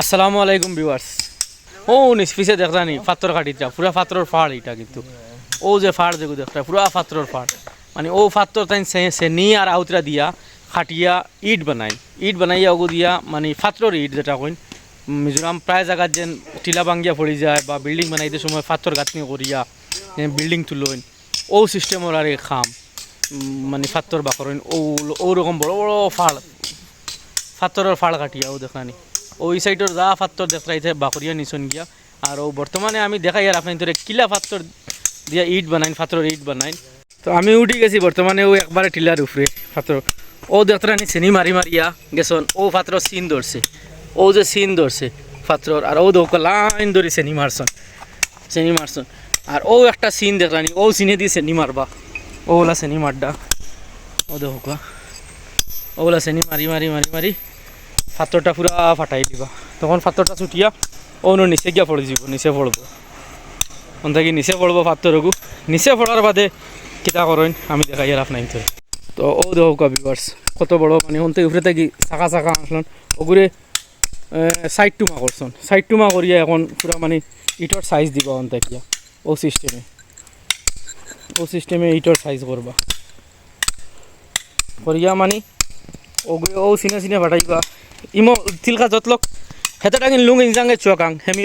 আসসালামু আলাইকুম ভিউয়ার্স। ও নিস পিছে দেখলানি পাথর কাটিটা পুরা পাথরের ফাড় এটা কিন্তু। ও যে ফাড় যেগু দেখটা পুরা পাথরের ফাড়। মানে ও পাথর তাই চেনি আর আউতরা দিয়া খাটিয়া ইট বানাই ইট বানাইয়া ওগু দিয়া মানে পাথরের ইট যেটা কইন মিজোরাম প্রায় জায়গার যেন টিলা ভাঙ্গিয়া পড়ি যায় বা বিল্ডিং বানাইতে সময় পাথর গাঁথনি করিয়া বিল্ডিং তুলইন। ও সিস্টেমর আর খাম মানে পাথর বাকরইন। ও ওরকম বড় বড় ফাড়, ফাত্তরের ফাড় কাটিয়া, ও দেখানি ওই সাইডের যা ফাত্তর দেখাইছে বাকরিয়া নিছন গিয়া। আর ও বর্তমানে আমি দেখাই আর আপনার ধরে কিলা ফাত্তর দিয়া ইট বানাইন ফাত্তর ইট বানাইন। তো আমি উঠি গেছি বর্তমানে ও একবারে টিলার উপরে ফাত্তর ও দেখতানি চেনি মারি মারিয়া গেছন, ও ফাত্র সিন ধরছে ও যে সিন ধরছে ফাত্রর আর ও দেখো লাইন ধরে চেনি মারছন চেনি মারছন আর ও একটা সিন দেখলানি ও সিনে দিয়ে চেনি মারবা ওলা চেনি মারডা ও দেখো ওগুলা চেনি মারি মারি মারি মারি ফাত্তরটা পুরা ফাটাই দিবা। তখন ফাত্তরটা ছুটিয়া অন্য নিচে গিয়া পড়ে যাব, নিচে পড়ব ওন থাকি নিচে পড়ব ফাত্তরকু নিচে পড়ার বাদে কিতা করেন আমি দেখাই আর আপনার তো তো ও দেখো বিভার্স কত বড় মানে ওন থেকে উপরে থাকি চাকা চাকা আসলেন ওগুরে সাইড টুমা করছেন সাইড টুমা করিয়া এখন পুরা মানে ইটর সাইজ দিবা ওন থাকিয়া ও সিস্টেমে ও সিস্টেমে ইটর সাইজ করবা করিয়া মানে ওগুলো ও সিনে সিনে ফাটাইবা ইমো তিলকা যতলক হেতে টাঙিন লুং ইনজাঙ্গে চুয়াকাং হেমি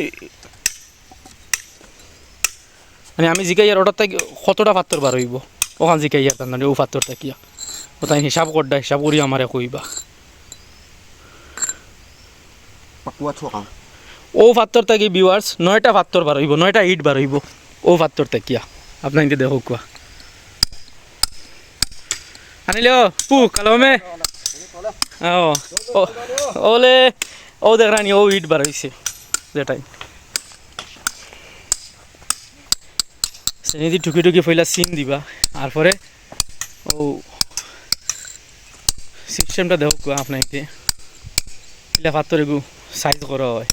মানে আমি জিকাই আর ওটার থেকে কতটা পাত্তর বার হইব? ওখান জিকাই আর তার ও পাত্তর থাকিয়া। ও তাই হিসাব করডা হিসাব করি আমারে কইবা। ও পাত্তর থাকি ভিউয়ার্স নয়টা পাত্তর বার হইব নয়টা ইট বার হইব ও পাত্তর থাকিয়া। আপনার ইনতে দেখো কোয়া। আনিলে পু কালমে ও ওলে ও দেখ রানি ও ইট বার হইছে, যেটাই। টুকি টুকি ফইলা সিন দিবা আর পরে ও সিস্টেমটা দেখো ইনতে ইলা পাত্তর এগু সাইজ করা হয়,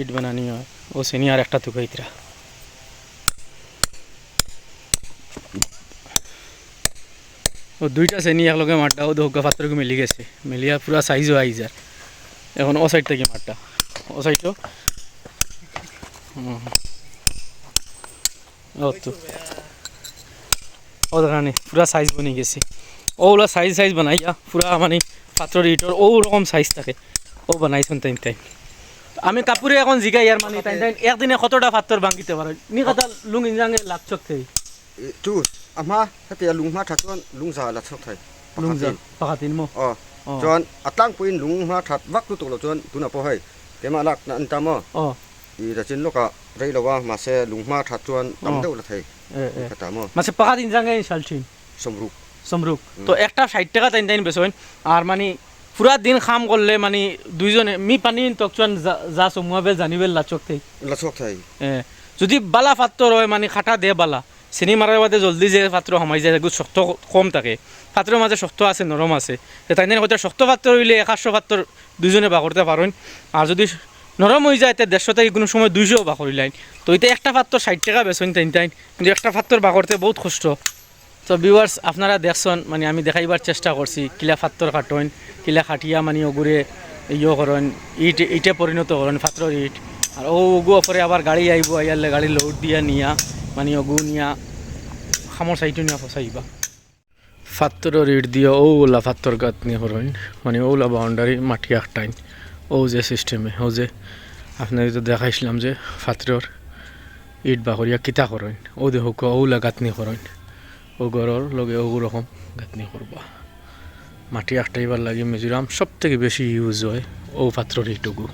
ইট বানানি হয়, ও সেনি আর একটা তুকাইতরা ও, দুইটা শ্রেণি একলগে মাঠটা, ও দৌকা পাত্রকে মিলি গেছে। মিলিয়া পুরা সাইজও আই যার। এখন ও সাইড থেকে মাঠটা। ও সাইডও ও তো। ও দেখানি পুরা সাইজ বনি গেছে। ওগুলো সাইজ সাইজ বানাইয়া, পুরা মানে পাত্রর ইটর ও রকম সাইজ থাকে। ও বানাইছেন তাই তাই। আমি কাপুরে এখন জিগাই আর মানে তাই তাই, একদিনে কতটা পাত্র ভাঙিতে পারে নি কথা লুং ইনজাঙ্গে লাগছক থেকে จูอามาถ้าเตียลุงมาถ้าจวนลุงจาละชกไทยลุงจาปกตินโมอ๋อจวนอัตั้งปุยลุงมาถัดวักตุตุลจวนตุนะพอให้เกมาลักนันตามออ๋ออีตะจินลกะไรละว่ามาเสลุงมาถัดจวนตําเดวละไทยเออเออตามอมาเสปกตินจังไงชัลชินสมรุก সমরুক to একটা ষাট টাকা তাইন তাইন বেসইন ar mani পুরা দিন খাম করলে মানে দুইজনে মি পানি তকচুয়ান যা সমুয়াবে জানিবে লাচক থাই লাচক থাই যদি বালা ফাত্তর হয় মানে খাটা দে বালা চিনি মারার বাদে জলদি যে পাত্র সমাই যায় সেগুলো শক্ত কম থাকে। পাত্রের মাঝে শক্ত আছে নরম আছে। তো তাই হয়তো শক্ত পাত্র হইলে একাশো পাত্র দুইজনে বা করতে পারেন আর যদি নরম হয়ে যায় দেড়শো থেকে কোনো সময় দুইশো বা করিলাইন তো এটা একটা পাত্র ষাট টাকা তাইন কিন্তু একটা পাত্র বা করতে বহুত কষ্ট। তো ভিউয়ার্স আপনারা দেখছেন মানে আমি দেখাইবার চেষ্টা করছি, কিলা ফাত্তর কাটন কিলা খাটিয়া মানে ওগুরে ইয়ে করেন ইট, ইটে পরিণত করেন ফাত্তর ইট। আর ওগু পরে আবার গাড়ি আইব আইয়ালে গাড়ি লোড দিয়া নিয়া। মানে ওগু নিয়া খামর সাইটু নিয়া ফসাইবা ফাত্তরের ইট দিয়ে ওলা ফাত্তর গাত নিয়ে করেন মানে ওলা বাউন্ডারি মাটি একটাইন ও যে সিস্টেমে ও যে আপনার তো দেখাইছিলাম যে ফাত্তর ইট বাকরিয়া কিতা করেন ও দেহ ওলা গাঁথনি করেন ও ঘরের লগে ও রকম গাঁথনি করবা মাটি আটটাইবার লাগে মিজোরাম সব থেকে বেশি ইউজ হয় ও পাত্রর এইটুকু